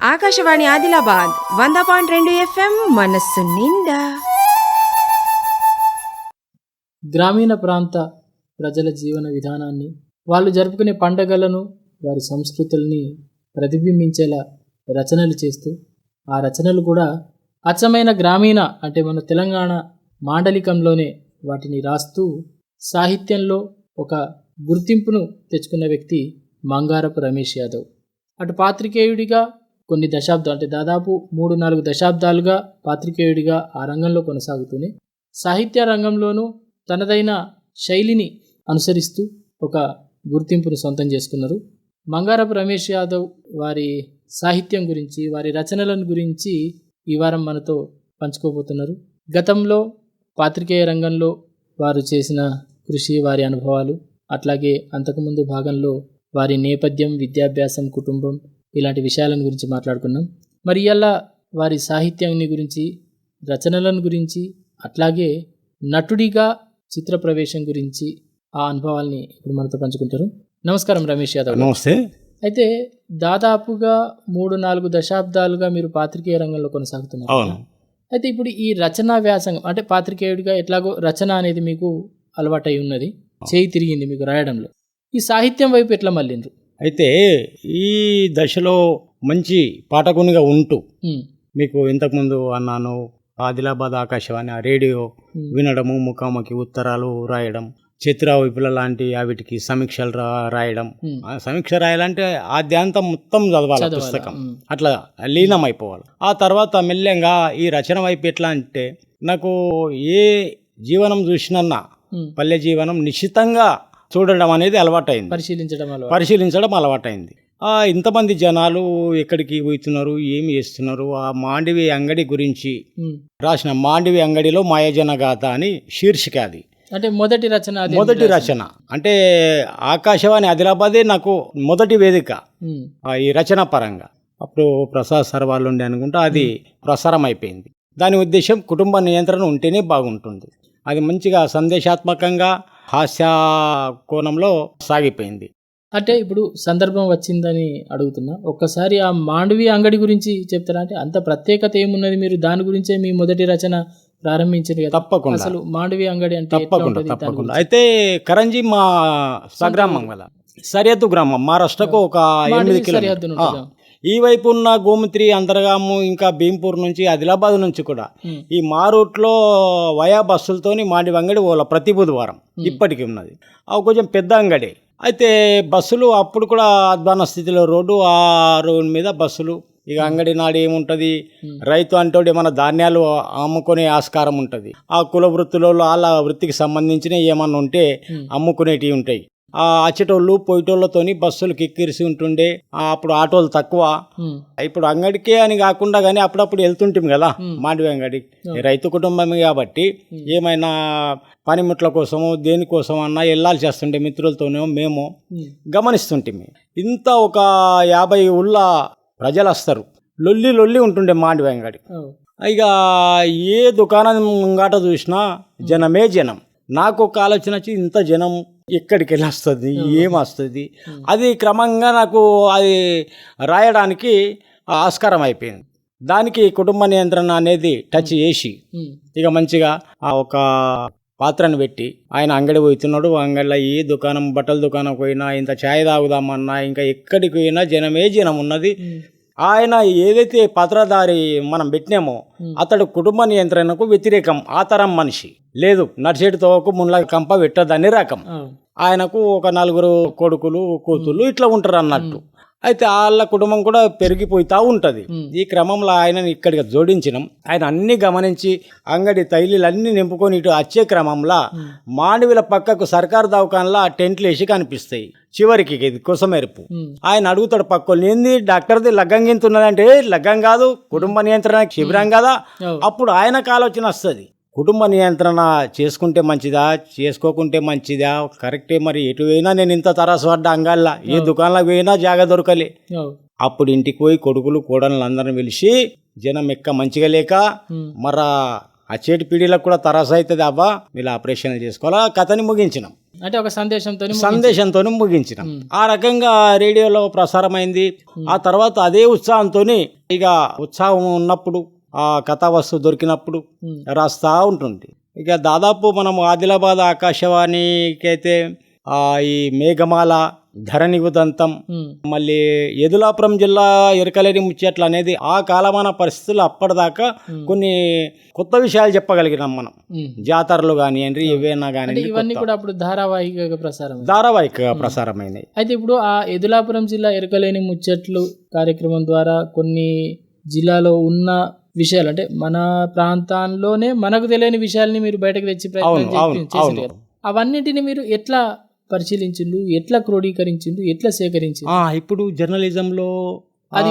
ఆకాశవాణి ఆదిలాబాద్ వంద పాయింట్ రెండు ఎఫ్ఎం మనస్సు నిండా. గ్రామీణ ప్రాంత ప్రజల జీవన విధానాన్ని వాళ్ళు జరుపుకునే పండగలను వారి సంస్కృతుల్ని ప్రతిబింబించేలా రచనలు చేస్తూ ఆ రచనలు కూడా అచ్చమైన గ్రామీణ అంటే మన తెలంగాణ మాండలికంలోనే వాటిని రాస్తూ సాహిత్యంలో ఒక గుర్తింపును తెచ్చుకున్న వ్యక్తి మంగారపు రమేష్ యాదవ్. అటు పాత్రికేయుడిగా కొన్ని దశాబ్దాలు అంటే దాదాపు మూడు నాలుగు దశాబ్దాలుగా పాత్రికేయుడిగా ఆ రంగంలో కొనసాగుతూనే సాహిత్య రంగంలోనూ తనదైన శైలిని అనుసరిస్తూ ఒక గుర్తింపును సొంతం చేసుకున్నారు. మంగారపు రమేష్ యాదవ్ వారి సాహిత్యం గురించి వారి రచనలను గురించి ఈ వారం మనతో పంచుకోబోతున్నారు. గతంలో పాత్రికేయ రంగంలో వారు చేసిన కృషి వారి అనుభవాలు అట్లాగే అంతకుముందు భాగంలో వారి నేపథ్యం విద్యాభ్యాసం కుటుంబం ఇలాంటి విషయాలను గురించి మాట్లాడుకున్నాం. మరి ఇలా వారి సాహిత్యాన్ని గురించి రచనలను గురించి అట్లాగే నటుడిగా చిత్ర ప్రవేశం గురించి ఆ అనుభవాల్ని ఇప్పుడు మనతో పంచుకుంటారు. నమస్కారం రమేష్ యాదవ్. నమస్తే. అయితే దాదాపుగా మూడు నాలుగు దశాబ్దాలుగా మీరు పాత్రికేయ రంగంలో కొనసాగుతున్నారు. అయితే ఇప్పుడు ఈ రచనా వ్యాసంగం అంటే పాత్రికేయుడిగా ఎట్లాగో రచన అనేది మీకు అలవాటై ఉన్నది. చేయి తిరిగింది మీకు రాయడంలో. ఈ సాహిత్యం వైపు ఎట్లా మళ్ళిండ్రు? అయితే ఈ దశలో మంచి పాఠకునిగా ఉంటూ మీకు ఇంతకుముందు అన్నాను ఆదిలాబాద్ ఆకాశవాణి ఆ రేడియో వినడము ముఖాముఖి ఉత్తరాలు రాయడం చిత్ర విపుల లాంటి వాటికి సమీక్షలు రాయడం. సమీక్ష రాయాలంటే ఆద్యాంతం మొత్తం చదవాలి? పుస్తకం. అట్లా లీనం అయిపోవాలి ఆ తర్వాత మెల్లెంగా ఈ రచన వైపు ఎట్లా అంటే నాకు ఏ జీవనం చూసినన్నా. పల్లె జీవనం నిశ్చితంగా చూడడం అనేది అలవాటైంది. పరిశీలించడం అలవాటు. పరిశీలించడం అలవాటైంది. ఆ ఇంతమంది జనాలు ఎక్కడికి పోతున్నారు? ఏమి చేస్తున్నారు? ఆ మాండివి అంగడి గురించి. రాసిన మాండివి అంగడిలో మాయజన గాథ అని శీర్షిక అది అంటే మొదటి రచన మొదటి రచన. అంటే ఆకాశవాణి ఆదిలాబాదే నాకు మొదటి వేదిక. ఈ రచన పరంగా. అప్పుడు ప్రసాద్ సార్ వాళ్ళు ఉండే అనుకుంటా అది ప్రసారం అయిపోయింది దాని ఉద్దేశం కుటుంబ నియంత్రణ ఉంటేనే బాగుంటుంది. అది మంచిగా సందేశాత్మకంగా హాస్య కోణంలో సాగిపోయింది. అంటే ఇప్పుడు సందర్భం వచ్చిందని అడుగుతున్నా. ఒక్కసారి ఆ మాండవి అంగడి గురించి చెప్తారా? అంటే అంత ప్రత్యేకత ఏమున్నది మీరు? దాని గురించే మీ మొదటి రచన ప్రారంభించారు కదా. తప్పకుండా. అసలు మాండవి అంగడి అంటే తప్పకుండా తప్పకుండా? అయితే కరంజీ మా స్వగ్రామం గల సరిహద్దు గ్రామం మహారాష్ట్రకు ఒక ఎనిమిది కిలోమీటర్? ఈ వైపు ఉన్న గోమతి అంతర్గాము ఇంకా భీంపూర్ నుంచి ఆదిలాబాద్ నుంచి కూడా ఈ మా రూట్లో వయా బస్సులతోని మాండి అంగడి పోల ప్రతి బుధవారం. ఇప్పటికీ ఉన్నది. అవి కొంచెం పెద్ద అంగడి. అయితే బస్సులు అప్పుడు కూడా అధ్వాన స్థితిలో రోడ్డు ఆ రోడ్డు మీద బస్సులు. ఇక అంగడి నాడు ఏముంటుంది. రైతు అంటోడు ఏమన్నా ధాన్యాలు అమ్ముకునే ఆస్కారం ఉంటుంది. ఆ కుల వృత్తిలో వాళ్ళ వృత్తికి సంబంధించిన ఏమన్నా ఉంటే. అమ్ముకునేటివి ఉంటాయి. అచ్చేటోళ్ళు పోయేటోళ్ళతోని బస్సులు కిక్కిరిసి ఉంటుండే. అప్పుడు ఆటోలు తక్కువ. ఇప్పుడు అంగడికే అని కాకుండా కానీ అప్పుడప్పుడు వెళ్తుంటాం కదా. మాండవి అంగడి. రైతు కుటుంబమే కాబట్టి. ఏమైనా పనిముట్ల కోసమో దేనికోసం అన్నా వెళ్ళాల్సి వస్తుంటే మిత్రులతోనేమో మేము ఉమ్, గమనిస్తుంటిమి. ఇంత ఒక యాభై ఉళ్ళ ప్రజలు వస్తారు లొల్లి లొల్లి ఉంటుండే మాండవి అంగడి. ఇక ఏ దుకాణం ముంగాట చూసినా జనమే జనం. నాకు ఒక ఆలోచన వచ్చి ఇంత జనం ఎక్కడికి వెళ్ళి వస్తుంది ఏం వస్తుంది. అది క్రమంగా నాకు అది రాయడానికి ఆస్కారం అయిపోయింది. దానికి కుటుంబ నియంత్రణ అనేది టచ్ చేసి ఇక మంచిగా ఆ ఒక పాత్రను పెట్టి ఆయన అంగడి పోతున్నాడు అంగడిలో ఏ దుకాణం బట్టల దుకాణం పోయినా ఇంత ఛాయ్ తాగుదామన్నా ఇంకా ఎక్కడికి పోయినా జనమే జనం ఉన్నది ఆయన ఏదైతే పత్రధారి మనం పెట్టినామో. అతడు కుటుంబ నియంత్రణకు వ్యతిరేకం. ఆ తరం మనిషి. లేదు నడిచేటి తోకు ముళ్ళ కంప పెట్టదని రకం. ఆయనకు ఒక నలుగురు కొడుకులు కూతుళ్ళు ఇట్లా ఉంటారు అన్నట్టు అయితే వాళ్ళ కుటుంబం కూడా పెరిగిపోతా ఉంటది. ఈ క్రమంలో ఆయనని ఇక్కడికి జోడించినాం. ఆయన అన్ని గమనించి అంగడి తైలీలు అన్ని నింపుకొని ఇటు వచ్చే క్రమంలో ఉమ్, మాండవిల పక్కకు సర్కారు దవాఖానలో ఆ టెంట్లు వేసి కనిపిస్తాయి. చివరికి ఇది కొసమెరుపు. ఆయన అడుగుతాడు పక్కలు ఏంది డాక్టర్ది లగ్గం గింతున్నదంటే "ఏ, లగ్గం కాదు కుటుంబ నియంత్రణ శిబిరం కదా. అప్పుడు ఆయనకు ఆలోచన వస్తుంది. కుటుంబ నియంత్రణ చేసుకుంటే మంచిదా చేసుకోకుంటే మంచిదా? కరెక్టే మరి ఎటు పోయినా నేను ఇంత తరాసు పడ్డ అంగాల్లా. ఏ దుకాణంలోకి పోయినా జాగా దొరకలే. అప్పుడు ఇంటికి పోయి కొడుకులు కోడళ్ళు అందరిని పిలిచి జనం ఎక్క మంచిగా లేక మరా అచ్చేటి పీడీలకు కూడా తరాసు అవుతుంది అబ్బా మీరు ఆపరేషన్లు చేసుకోవాలా? కథని ముగించినాం. అంటే ఒక సందేశంతో సందేశంతో ముగించినాం. ఆ రకంగా రేడియోలో ప్రసారమైంది. ఆ తర్వాత అదే ఉత్సాహంతో ఇక ఉత్సాహం ఉన్నప్పుడు ఆ కథా వస్తువు దొరికినప్పుడు రాస్తా ఉంటుంది. ఇక దాదాపు మనం ఆదిలాబాద్ ఆకాశవాణికి అయితే ఆ, ఈ మేఘమాల ధరణి ఉదంతం మళ్ళీ ఎదులాపురం జిల్లా ఎరకలేని ముచ్చట్లు అనేది ఆ కాలమాన పరిస్థితులు అప్పటిదాకా కొన్ని కొత్త విషయాలు చెప్పగలిగినాం మనం. జాతరలు కానివ్వండి ఏవైనా కానివ్వండి ఇవన్నీ. కూడా అప్పుడు ధారావాహిక ప్రసారం ధారావాహిక ప్రసారమైనవి అయితే ఇప్పుడు ఆ ఎదులాపురం జిల్లా ఎరకలేని ముచ్చట్లు కార్యక్రమం ద్వారా కొన్ని జిల్లాలో ఉన్న విషయాలు. అంటే మన ప్రాంతాల్లోనే మనకు తెలియని విషయాల్ని మీరు బయటకు తెచ్చి ప్రయత్నం. అవన్నిటిని మీరు ఎట్లా పరిశీలించిండు ఎట్లా క్రోడీకరించిండు ఎట్లా సేకరించిండు ఆ, ఇప్పుడు జర్నలిజంలో అది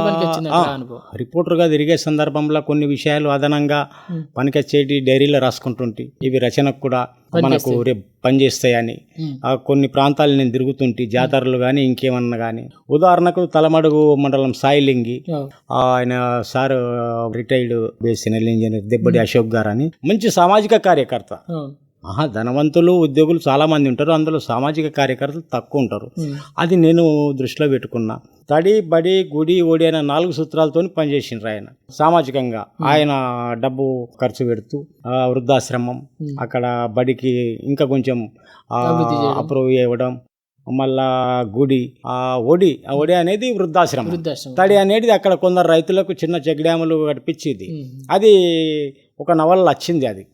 ఆ, అనుభవం. రిపోర్టర్గా తిరిగే సందర్భంలో కొన్ని విషయాలు అదనంగా. పనికొచ్చేటి డైరీలో రాసుకుంటుంటే. ఇవి రచనకు కూడా మనకు రేపు పనిచేస్తాయని. కొన్ని ప్రాంతాలు నేను తిరుగుతుంటే జాతరలు కానీ ఇంకేమన్నా కానీ ఉదాహరణకు తలమడుగు మండలం సాయిలింగి. ఆయన సార్ రిటైర్డ్ బేసినల్ ఇంజనీర్ దెబ్బడి అశోక్ గారు అని మంచి సామాజిక కార్యకర్త. ఆహా ధనవంతులు ఉద్యోగులు చాలా మంది ఉంటారు అందులో సామాజిక కార్యకర్తలు తక్కువ ఉంటారు. అది నేను దృష్టిలో పెట్టుకున్నా తడి బడి గుడి ఓడి అనే నాలుగు సూత్రాలతో పనిచేసిండ్రు ఆయన సామాజికంగా ఆయన డబ్బు ఖర్చు పెడుతూ ఆ, వృద్ధాశ్రమం. అక్కడ బడికి ఇంకా కొంచెం. అప్రూవ్ చేయడం మళ్ళా గుడి ఆ ఒడి ఆ ఒడి అనేది వృద్ధాశ్రమం తడి అనేది అక్కడ కొందరు రైతులకు చిన్న చెక్ డ్యాములు కట్టించింది. అది ఒక నవల వచ్చింది అది.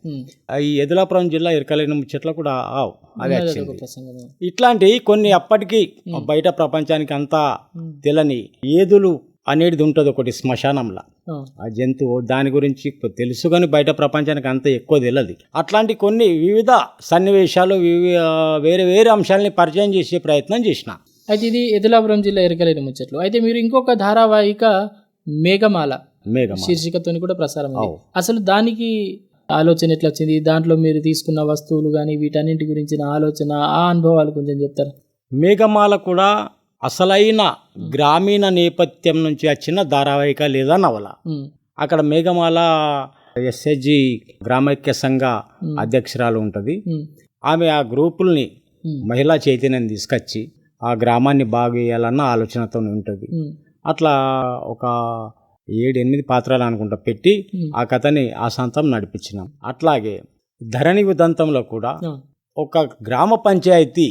ఈ ఎదులాపురం జిల్లా ఇరకలేని ముచ్చట్లో కూడా ఆవ్ అది వచ్చింది. ఇట్లాంటి కొన్ని అప్పటికి బయట ప్రపంచానికి అంతా. తెలని ఏదులు అనేది ఉంటుంది ఒకటి శ్మశానంలో. ఆ, జంతువు దాని గురించి తెలుసు కానీ బయట ప్రపంచానికి అంత ఎక్కువ తెలియదు అట్లాంటి కొన్ని వివిధ సన్నివేశాలు వేరే వేరే అంశాలని పరిచయం చేసే ప్రయత్నం చేసిన. అయితే ఇది ఎదులాపురం జిల్లా ఎరకలేని ముచ్చట్లు. అయితే మీరు ఇంకొక ధారావాహిక మేఘమాల మేఘమ శీర్షికతో కూడా ప్రసారం. అసలు దానికి ఆలోచన ఎట్లా వచ్చింది? దాంట్లో మీరు తీసుకున్న వస్తువులు కానీ వీటన్నింటి గురించిన ఆలోచన ఆ అనుభవాలు కొంచెం చెప్తారా? మేఘమాల కూడా అసలైన గ్రామీణ నేపథ్యం నుంచి వచ్చిన ధారావాహిక లేదా నవల. అక్కడ మేఘమాల ఎస్హెచ్జి గ్రామైక్య సంఘ అధ్యక్షురాలు ఉంటుంది. ఆమె ఆ గ్రూపుల్ని మహిళా చైతన్యం తీసుకొచ్చి ఆ గ్రామాన్ని బాగు చేయాలన్న ఆలోచనతో ఉంటుంది. అట్లా ఒక ఏడు ఎనిమిది పాత్రలు అనుకుంటా పెట్టి ఆ కథని ఆశాంతం నడిపించినాం. అట్లాగే ధరణి ఉదంతంలో కూడా ఆ, ఒక గ్రామ పంచాయతీ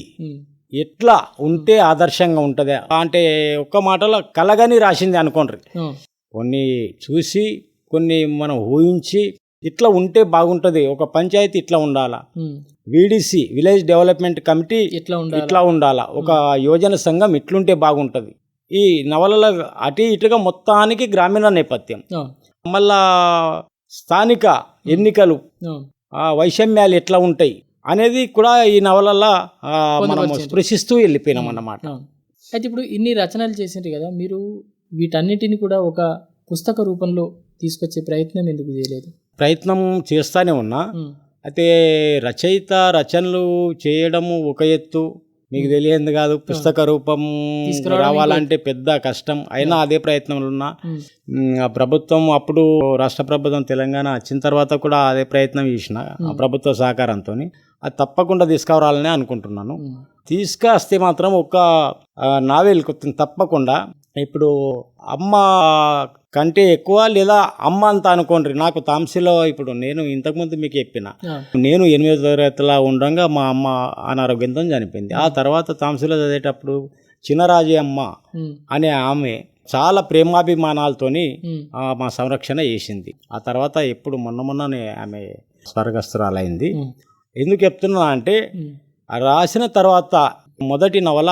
ఎట్లా ఉంటే ఆదర్శంగా ఉంటుంది? అంటే ఒక్క మాటలో కలగని రాసింది అనుకోండి ఆ, కొన్ని చూసి కొన్ని మనం ఊహించి ఇట్లా ఉంటే బాగుంటుంది. ఒక పంచాయతీ ఇట్లా ఉండాలా? విడిసి విలేజ్ డెవలప్మెంట్ కమిటీ ఉండాలి? ఇట్లా ఉండాలా? ఒక యోజన సంఘం ఇట్లుంటే బాగుంటుంది. ఈ నవలలో అటు ఇటుగా మొత్తానికి గ్రామీణ నేపథ్యం. మళ్ళా స్థానిక ఎన్నికలు వైషమ్యాలు ఎట్లా ఉంటాయి అనేది కూడా ఈ నవలలో ఆ, మనం. స్పృశిస్తూ వెళ్ళిపోయినాం అన్నమాట. అయితే ఇప్పుడు ఇన్ని రచనలు చేసిండ్రు కదా మీరు వీటన్నిటిని కూడా ఒక పుస్తక రూపంలో తీసుకొచ్చే ప్రయత్నం ఎందుకు చేయలేదు? ప్రయత్నం చేస్తానే ఉన్నా. అయితే రచయిత రచనలు చేయడము ఒక ఎత్తు మీకు తెలియదు కాదు. పుస్తక రూపం రావాలంటే పెద్ద కష్టం. అయినా అదే ప్రయత్నంలో ఉన్నా. ప్రభుత్వం అప్పుడు రాష్ట్ర ప్రభుత్వం తెలంగాణ వచ్చిన తర్వాత కూడా అదే ప్రయత్నం చేసిన ఆ ప్రభుత్వ సహకారంతో అది తప్పకుండా తీసుకురావాలని అనుకుంటున్నాను. తీసుకొస్తే మాత్రం ఒక నావెల్ తప్పకుండా. ఇప్పుడు అమ్మ కంటే ఎక్కువ లేదా అమ్మ అంత అనుకోండి నాకు తాంసీలో ఇప్పుడు నేను ఇంతకుముందు మీకు చెప్పిన. నేను ఎనిమిదో తరగతిలో ఉండగా మా అమ్మ అనారోగ్యంతో చనిపోయింది. ఆ తర్వాత తాంసీలో చదివేటప్పుడు చిన్నరాజు అమ్మ అనే ఆమె చాలా ప్రేమాభిమానాలతోని మా సంరక్షణ చేసింది. ఆ తర్వాత ఎప్పుడు మొన్న మొన్ననే ఆమె స్వర్గస్థురాలైంది. ఎందుకు చెప్తున్నా అంటే రాసిన తర్వాత మొదటి నవల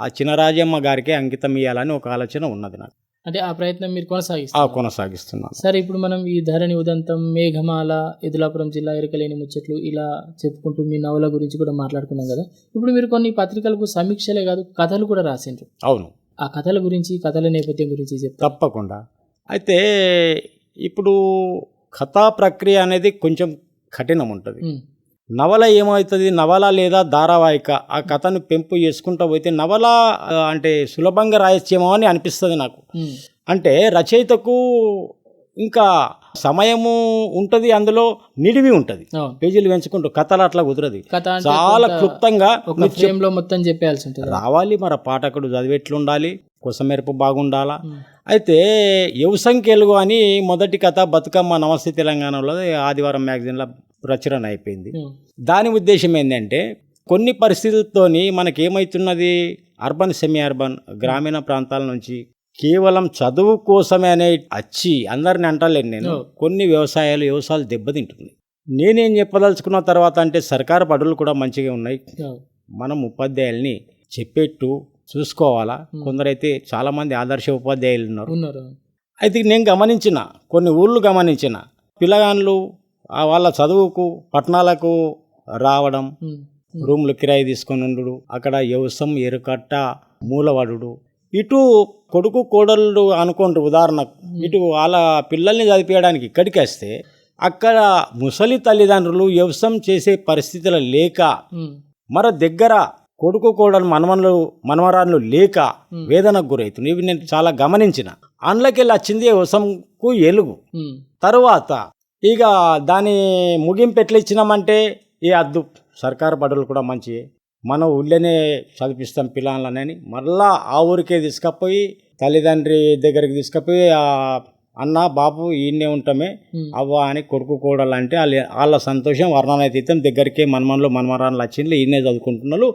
ఆ చినరాజమ్మ గారికే అంకితం ఇవ్వాలని ఒక ఆలోచన ఉన్నది నాకు. అంటే ఆ ప్రయత్నం మీరు కొనసాగిస్తారు కొనసాగిస్తున్నాను. సరే ఇప్పుడు మనం ఈ ధరణి ఉదంతం మేఘమాల ఎదులాపురం జిల్లా ఎరకలేని ముచ్చట్లు ఇలా చెప్పుకుంటూ మీ నవల గురించి కూడా మాట్లాడుకున్నాం కదా. ఇప్పుడు మీరు కొన్ని పత్రికలకు సమీక్షలే కాదు కథలు కూడా రాసిండ్రు. అవును. ఆ కథల గురించి కథల నేపథ్యం గురించి చెప్తారు? తప్పకుండా. అయితే ఇప్పుడు కథా ప్రక్రియ అనేది కొంచెం కఠినం ఉంటుంది నవల ఏమవుతుంది? నవల లేదా ధారావాహిక? ఆ కథను పెంపు చేసుకుంటూ పోతే నవల అంటే సులభంగా రాయొచ్చేమో అని అనిపిస్తుంది నాకు. అంటే రచయితకు ఇంకా సమయము ఉంటది అందులో నిడివి ఉంటది. పేజీలు పెంచుకుంటూ కథలు అట్లా కుదరదు. చాలా క్లుప్తంగా మొత్తం చెప్పాల్సి ఉంటుంది. రావాలి మరి పాఠకుడు చదివేట్లుండాలి కొసమెరుపు బాగుండాలా. అయితే యువసంఖ్యలుగు అని మొదటి కథ బతుకమ్మ నమస్తే తెలంగాణలో ఆదివారం మ్యాగజైన్లో ప్రచురణ అయిపోయింది. దాని ఉద్దేశం ఏంటంటే కొన్ని పరిస్థితులతోని మనకేమవుతున్నది అర్బన్ సెమీ అర్బన్ గ్రామీణ ప్రాంతాల నుంచి కేవలం చదువు కోసమే అనే వచ్చి అందరిని అంటలేను నేను. కొన్ని వ్యవసాయాలు వ్యవసాయాలు దెబ్బతింటుంది నేనేం చెప్పదలుచుకున్న తర్వాత అంటే సర్కారు బడులు కూడా మంచిగా ఉన్నాయి. మనం ఉపాధ్యాయుల్ని చెప్పేట్టు చూసుకోవాలా? కొందరైతే చాలామంది ఆదర్శ ఉపాధ్యాయులు ఉన్నారు. అయితే నేను గమనించిన కొన్ని ఊళ్ళు గమనించిన పిల్లగాళ్ళు ఆ వాళ్ళ చదువుకు పట్టణాలకు రావడం. రూమ్లు కిరాయి తీసుకొని ఉండు అక్కడ వ్యవసాయం ఎరుకట్ట మూలవడుడు ఇటు కొడుకు కోడళ్ళు అనుకోండి ఉదాహరణకు ఇటు వాళ్ళ పిల్లల్ని చదివించడానికి ఇక్కడికి వస్తే అక్కడ ముసలి తల్లిదండ్రులు వ్యవసాయం చేసే పరిస్థితులు లేక. మన దగ్గర కొడుకు కోడలు మనమన్లు మనవరాళ్ళు లేక వేదనకు గురవుతుంది ఇవి నేను చాలా గమనించిన అందులోకెళ్ళి వచ్చింది వ్యవసాయంకు ఎలుగు. తరువాత ఇక దాని ముగింపు ఎట్లా ఇచ్చినామంటే ఏ అద్దు సర్కారు బడులు కూడా మంచి మన ఊళ్ళోనే చదివిస్తాం పిల్లలని. మళ్ళా ఆ ఊరికే తీసుకపోయి తల్లిదండ్రి దగ్గరికి తీసుకపోయి ఆ అన్న బాబు ఈయన్నే ఉంటామే. అవ్వ అని కొడుకు కోడలు అంటే వాళ్ళ వాళ్ళ సంతోషం వర్ణనైతే దగ్గరికే మనమన్లు మనమరాలు వచ్చిండ్లు ఈయనే చదువుకుంటున్నారు.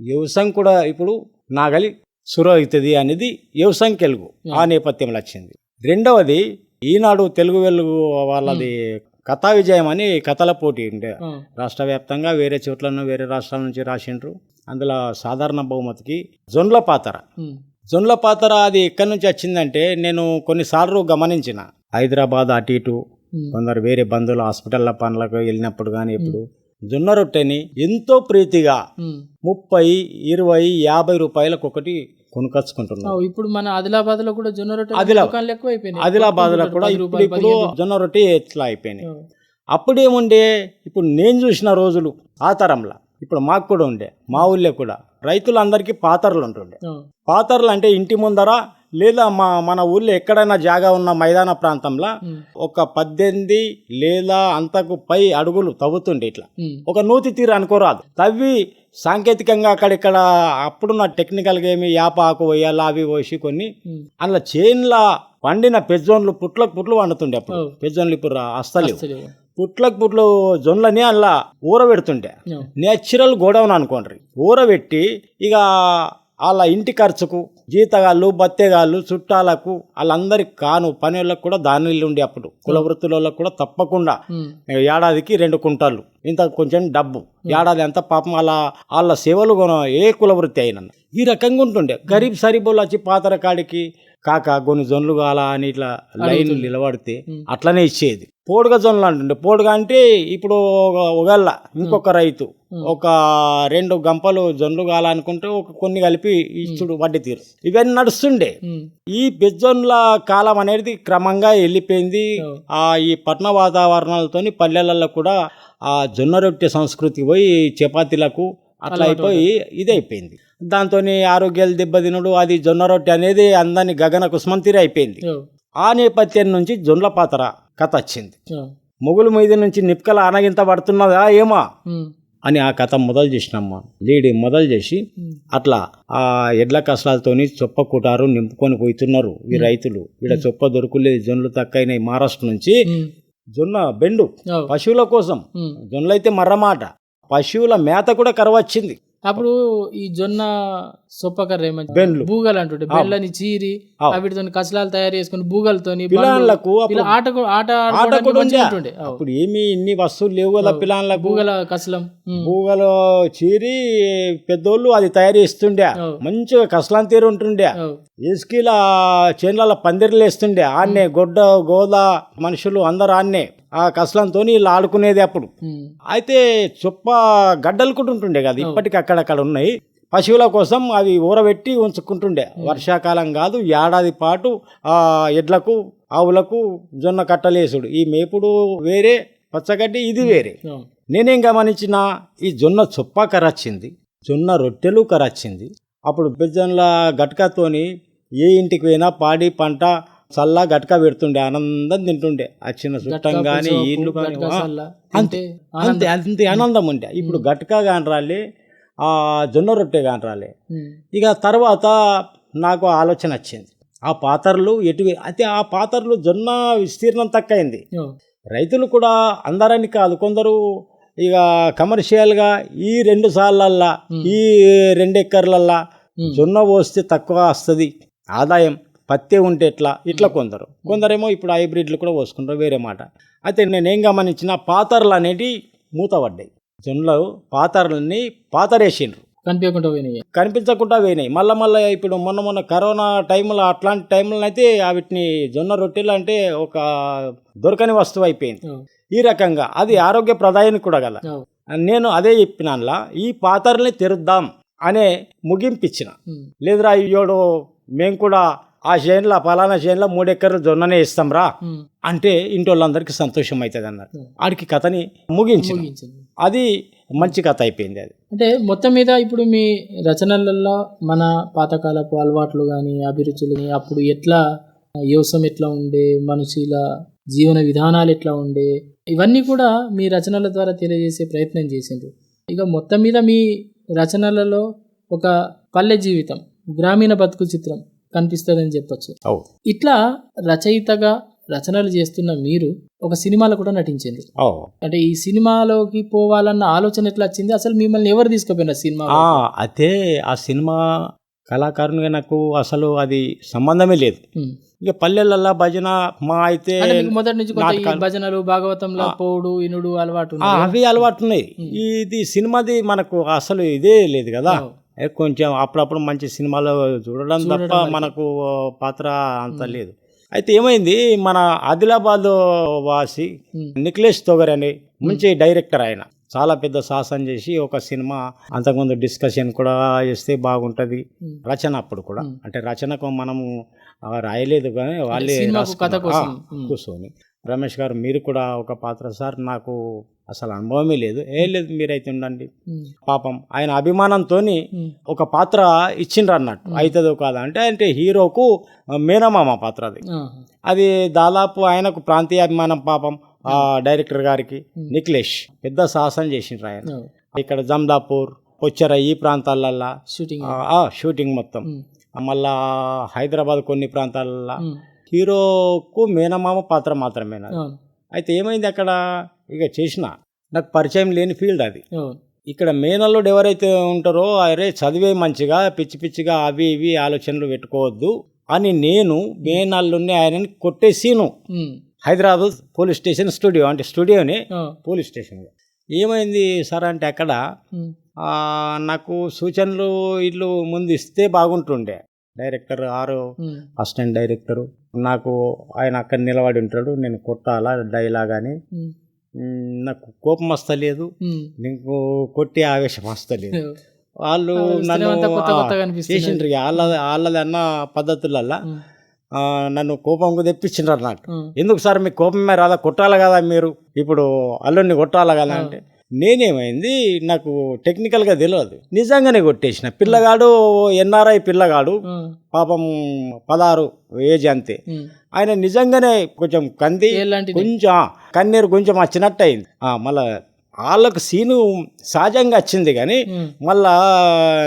వ్యవసాయం కూడా ఇప్పుడు నాగలి సుర అవుతుంది అనేది వ్యవసాయం తెలుగు ఆ నేపథ్యంలో వచ్చింది. రెండవది ఈనాడు తెలుగు వెలుగు వాళ్ళది కథా విజయం అని కథల పోటీ ఉండే. రాష్ట్ర వ్యాప్తంగా వేరే చోట్లను వేరే రాష్ట్రాల నుంచి రాసిండ్రు అందులో సాధారణ బహుమతికి జొన్ల పాతర. జొన్ల పాతర అది ఎక్కడి నుంచి వచ్చిందంటే నేను కొన్నిసార్లు గమనించిన హైదరాబాద్ అటు ఇటు. కొందరు వేరే బంధువులు హాస్పిటల్ల పనులకు వెళ్ళినప్పుడు కానీ ఎప్పుడు జొన్న రొట్టెని ఎంతో ప్రీతిగా. ముప్పై ఇరవై యాభై రూపాయలకు ఒకటి కొనుకొచ్చుకుంటున్నాం ఇప్పుడు మన ఆదిలాబాద్లో కూడా జొన్న రొట్టె ఆదిలాబాద్. ఆదిలాబాద్లో కూడా ఇప్పుడు జొన్న రొట్టె ఎట్లా అయిపోయినాయి. అప్పుడేముండే ఇప్పుడు నేను చూసిన రోజులు ఆ తరంలో ఇప్పుడు మాకు కూడా ఉండే మా ఊళ్ళో కూడా రైతులందరికీ పాతరలు ఉంటుండే. పాతరలు అంటే ఇంటి ముందర లేదా మా మన ఊళ్ళో ఎక్కడైనా జాగా ఉన్న మైదాన ప్రాంతంలో. ఒక పద్దెనిమిది లేదా అంతకు పై అడుగులు తవ్వుతుండే ఇట్లా. ఒక నూతి తీరు అనుకోరాదు తవ్వి సాంకేతికంగా అక్కడిక్కడ అప్పుడున్న టెక్నికల్గా ఏమి యాప ఆకు పోయాలి అవి పోసి కొన్ని. అందులో చేన్ల పండిన పెజ్జోన్లు పుట్లకు పుట్లు వండుతుండే అప్పుడు. పెజ్జోన్లు ఇప్పుడు అస్తలేవు అసలు. పుట్లకు పుట్లు జొన్లని అందులో ఊరబెడుతుండే. నేచురల్ గోడౌన్ అనుకోండి ఊరబెట్టి ఇక వాళ్ళ ఇంటి ఖర్చుకు జీతగాళ్ళు బత్తెగాళ్ళు చుట్టాలకు వాళ్ళందరికి కాను పని వాళ్ళకి కూడా దానిలు ఉండే అప్పుడు కుల కూడా తప్పకుండా. ఏడాదికి రెండు కుంటాలు ఇంత కొంచెం డబ్బు. ఏడాది అంతా పాపం వాళ్ళ వాళ్ళ సేవలు కొన ఏ కుల వృత్తి అయినా. ఈ రకంగా ఉంటుండే. గరీబ్ సరిబోళ్ళు వచ్చి పాతర కాడికి కాక కొన్ని జొన్లు కాలా అని ఇట్లా లైన్ నిలబడితే అట్లనే ఇచ్చేది. పోడుగ జొన్నలు అంటుండే. పోడుగ అంటే ఇప్పుడు ఒక- ఒకళ్ళ ఇంకొక రైతు. ఒక రెండు గంపలు జొన్లు కావాలనుకుంటే ఒక కొన్ని కలిపి ఇచ్చుడు వడ్డీ తీరు. ఇవన్నీ నడుస్తుండే. ఉమ్. ఈ బెజ్జొన్ల కాలం అనేది క్రమంగా వెళ్ళిపోయింది. ఆ ఈ పట్టణ వాతావరణాలతోని పల్లెలలో కూడా ఆ జొన్న రొట్టె సంస్కృతి పోయి చపాతీలకు అట్లా అయిపోయి ఇది అయిపోయింది దాంతో ఆరోగ్యాలు దెబ్బతినుడు అది జొన్న రొట్టె అనేది అందరిని గగన కుస్మంతిరి అయిపోయింది. ఓ. ఆ నేపథ్యం నుంచి జొన్ల పాతర కథ వచ్చింది. ఆ. మొగుల మీద నుంచి నిప్కల అనగింత పడుతున్నదా ఏమా. అని ఆ కథ మొదలు చేసినమ్మా లీడి మొదలు చేసి. అట్లా ఆ ఎడ్ల కష్టాలతోని చొప్ప కుటారు నింపుకొని పోతున్నారు ఈ రైతులు ఇక్కడ చొప్ప దొరుకులేదు జొన్నలు తక్కువైనాయి మహారాష్ట్ర నుంచి. జొన్న బెండు. పశువుల కోసం. జొన్నలైతే మర్రమాట పశువుల మేత కూడా కరువు వచ్చింది అప్పుడు ఈ జొన్న సొప్పకర్ర బెండ్లు. బూగలు అంటుంటే బెల్లని చీరి. వీటితో కసలాలు తయారు చేసుకుని బూగలతోని పిల్లలకు అప్పుడు ఆట ఆట ఏమి ఇన్ని వస్తువులు లేవు కదా పిల్లలకు. బూగల కసలం. బూగలు చీరి పెద్దోళ్ళు అది తయారు చేస్తుండే. మంచిగా కసలాన్ తీరు ఉంటుండే. ఇసుకీల చేన్ల పందిర్లు వేస్తుండే. ఆన్నే గొడ్డ గోద మనుషులు అందరు ఆన్నే ఆ కసలంతో వీళ్ళు ఆడుకునేది అప్పుడు. అయితే చొప్ప గడ్డలు కూడా ఉంటుండే కదా ఇప్పటికి అక్కడక్కడ ఉన్నాయి. పశువుల కోసం అవి ఊరబెట్టి ఉంచుకుంటుండే. వర్షాకాలం కాదు ఏడాది పాటు ఆ ఎడ్లకు ఆవులకు జొన్న కట్టలేసుడు. ఈ మేపుడు వేరే పచ్చగడ్డి ఇది వేరే. నేనేం గమనించిన ఈ జొన్న చొప్ప కరచ్చింది జొన్న రొట్టెలు కరచ్చింది అప్పుడు పెద్దల గట్కతోని ఏ ఇంటికి పోయినా పాడి పంట చల్ల గట్క పెడుతుండే ఆనందం తింటుండే. ఆ చిన్న చుట్టం కానీ ఇల్లు కానీ అంతే అంతే అంతే ఆనందం ఉండే. ఇప్పుడు గట్కా కాని రాలే ఆ జొన్న రొట్టె కాని రాలే. ఇక తర్వాత నాకు ఆలోచన వచ్చింది. ఆ పాత్రలు ఎటు అయితే ఆ పాత్రలు జొన్న విస్తీర్ణం తక్కువైంది. రైతులు కూడా అందరని కాదు కొందరు ఇక కమర్షియల్గా ఈ రెండు సార్లల్లా ఈ రెండు ఎక్కర్లల్లా జొన్న పోస్తే తక్కువ వస్తుంది ఆదాయం. పత్తి ఉంటే ఎట్లా? ఇట్లా కొందరు. కొందరేమో ఇప్పుడు హైబ్రిడ్లు కూడా పోసుకుంటారు వేరే మాట. అయితే నేనేం గమనించిన పాతర్లు అనేటివి మూతపడ్డాయి. జొన్నలు పాతర్లని పాతరేసిండ్రు. కనిపించకుండా పోయినాయి. కనిపించకుండా పోయినాయి. మళ్ళీ మళ్ళీ ఇప్పుడు మొన్న మొన్న కరోనా టైంలో అట్లాంటి టైంలో అయితే వీటిని జొన్న రొట్టెలు అంటే ఒక దొరకని వస్తువు అయిపోయింది. ఈ రకంగా అది ఆరోగ్య ప్రదాయానికి కూడా గల. నేను అదే చెప్పినాన్లా ఈ పాతరల్ని తెరుద్దాం అనే ముగింపిచ్చిన లేదురా అయ్యోడు మేము కూడా ఆ చేనులో పలానా చేనులో మూడు ఎకర్లు జొన్ననే ఇస్తాం రా అంటే ఇంటి వాళ్ళందరికీ సంతోషం అవుతుంది అన్నారు. ఆడికి కథని ముగించింది అది మంచి కథ అయిపోయింది అది. అంటే మొత్తం మీద ఇప్పుడు మీ రచనలలో మన పాతకాలపు అలవాట్లు కానీ అభిరుచులు కానీ అప్పుడు ఎట్లా యోసం ఎట్లా ఉండే మనుషుల జీవన విధానాలు ఎట్లా ఉండే ఇవన్నీ కూడా మీ రచనల ద్వారా తెలియజేసే ప్రయత్నం చేసిండ్రు. ఇక మొత్తం మీద మీ రచనలలో ఒక పల్లె జీవితం గ్రామీణ బతుకు చిత్రం కనిపిస్తుందని చెప్పొచ్చు. అవు ఇట్లా రచయితగా రచనలు చేస్తున్న మీరు ఒక సినిమాలో కూడా అవు అంటే ఈ సినిమాలోకి పోవాలన్న ఆలోచన ఎట్లా వచ్చింది? అసలు మిమ్మల్ని ఎవరు తీసుకుపోయినారు సినిమా అయితే ఆ సినిమా కళాకారునిగా నాకు అసలు అది సంబంధమే లేదు. ఇక పల్లెలల్లా భజన మా అయితే మొదటి నుంచి. భజనలు భాగవతంలో పోడు ఇనుడు అలవాటు? అవి అలవాటు ఉన్నాయి. ఇది సినిమాది మనకు అసలు ఇదే లేదు కదా. కొంచెం అప్పుడప్పుడు మంచి సినిమాలు చూడడం తప్ప. మనకు పాత్ర అంత లేదు. అయితే ఏమైంది మన ఆదిలాబాద్ వాసి నిఖిలేష్ తోగర్ అని మంచి డైరెక్టర్ ఆయన. చాలా పెద్ద సాహసం చేసి ఒక సినిమా అంతకుముందు డిస్కషన్ కూడా చేస్తే బాగుంటది. రచన అప్పుడు కూడా. అంటే రచనకు మనము రాయలేదు కానీ వాళ్ళే. కూర్చొని. రమేష్ గారు మీరు కూడా ఒక పాత్ర సార్. నాకు అసలు అనుభవమే లేదు. ఏ లేదు మీరైతే ఉండండి. ఉమ్, పాపం ఆయన అభిమానంతో ఉమ్, ఒక పాత్ర ఇచ్చిండ్రు అన్నట్టు. అవుతుందో కాదా అంటే అంటే హీరోకు మేనమామ పాత్ర అది. అది దాదాపు ఆయనకు ప్రాంతీయ అభిమానం పాపం డైరెక్టర్ గారికి నిఖిలేష్ పెద్ద సాహసం చేసిండ్రు ఆయన. ఇక్కడ జమ్దాపూర్ పొచ్చర ఈ ప్రాంతాలల్లో షూటింగ్ షూటింగ్ మొత్తం. మళ్ళా హైదరాబాద్ కొన్ని ప్రాంతాలలో ఉమ్, హీరోకు మేనమామ పాత్ర మాత్రమే నాది. అవును, అయితే ఏమైంది అక్కడ? ఇక చేసిన. నాకు పరిచయం లేని ఫీల్డ్ అది. ఇక్కడ మేనల్లుడు ఎవరైతే ఉంటారో అరే చదివే మంచిగా పిచ్చి పిచ్చిగా అవి ఇవి ఆలోచనలు పెట్టుకోవద్దు అని నేను మేనల్లుడిని ఆయనని కొట్టేసిను. హైదరాబాద్ పోలీస్ స్టేషన్ స్టూడియో అంటే స్టూడియోని పోలీస్ స్టేషన్ ఏమైంది సార్ అంటే అక్కడ నాకు సూచనలు ఇల్లు ముందు ఇస్తే బాగుంటుండే. డైరెక్టర్ ఆరు అసిస్టెంట్ డైరెక్టరు. నాకు ఆయన అక్కడ నిలబడి ఉంటాడు నేను కొట్టాలా డైలాగ్ అని. నాకు కోపం వస్తలేదు. నీకు కొట్టి ఆవేశం వస్తలేదు. వాళ్ళు నన్ను. చేసిండ్రు. వాళ్ళ వాళ్ళది అన్న పద్ధతులల్లా నన్ను కోపంకు తెప్పించిండ్రు నాకు. ఎందుకు సార్ మీకు కోపమే రాదా? కొట్టాలి కదా మీరు? ఇప్పుడు అల్లుడిని కొట్టాలి కదా అంటే నేనేమైంది నాకు టెక్నికల్గా తెలియదు నిజంగానే కొట్టేసిన. పిల్లగాడు ఎన్ఆర్ఐ పిల్లగాడు పాపం పదహారు ఏజ్ అంతే. ఆయన నిజంగానే కొంచెం కంది? కొంచెం కన్నీరు కొంచెం వచ్చినట్టు అయింది మళ్ళా వాళ్ళకు సీను సహజంగా వచ్చింది కానీ మళ్ళా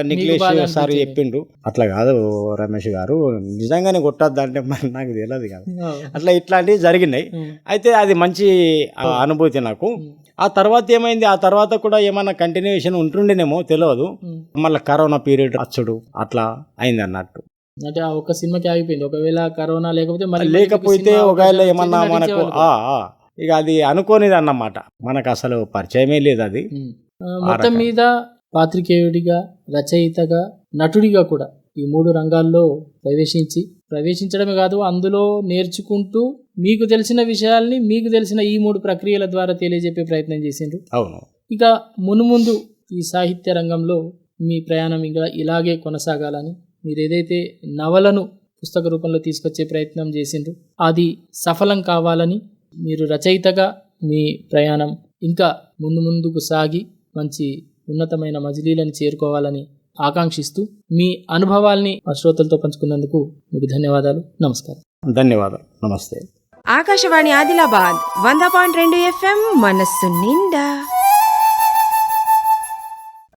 నిఖిలేష్ సార్. చెప్పిండు. అట్లా కాదు రమేష్ గారు. నిజంగానే కొట్టద్దు అంటే మరి నాకు తెలియదు కాదు. అట్లా ఇట్లాంటివి జరిగినాయి. అయితే అది మంచి అనుభూతి నాకు. ఆ తర్వాత ఏమైంది? ఆ తర్వాత కూడా ఏమన్నా కంటిన్యూషన్ ఉంటుండేనేమో తెలియదు. మళ్ళీ కరోనా పీరియడ్ అచ్చుడు అట్లా అయింది అన్నట్టు. అంటే ఆ ఒక్క సినిమాకి ఆగిపోయింది. ఒకవేళ కరోనా లేకపోతే లేకపోతే ఒకవేళ ఏమన్నా మనకు ఇక అది అనుకోనిది అన్నమాట మనకు అసలు పరిచయమే లేదు అది మొత్తం మీద పాత్రికేయుడిగా రచయితగా నటుడిగా కూడా ఈ మూడు రంగాల్లో ప్రవేశించి ప్రవేశించడమే కాదు అందులో నేర్చుకుంటూ మీకు తెలిసిన విషయాల్ని మీకు తెలిసిన ఈ మూడు ప్రక్రియల ద్వారా తెలియజెప్పే ప్రయత్నం చేసిండ్రు. అవును. ఇక మునుముందు ఈ సాహిత్య రంగంలో మీ ప్రయాణం ఇంకా ఇలాగే కొనసాగాలని మీరు ఏదైతే నవలను పుస్తక రూపంలో తీసుకొచ్చే ప్రయత్నం చేసిండ్రు అది సఫలం కావాలని మీరు రచయితగా మీ ప్రయాణం ఇంకా ముందు ముందుకు సాగి మంచి ఉన్నతమైన మజిలీలను చేరుకోవాలని ఆకాంక్షిస్తూ మీ అనుభవాల్ని మా శ్రోతలతో పంచుకున్నందుకు మీకు ధన్యవాదాలు. నమస్కారం. ధన్యవాదాలు. నమస్తే. ఆకాశవాణి ఆదిలాబాద్ వంద పాయింట్ రెండు ఎఫ్ఎం మనస్సు నిండా.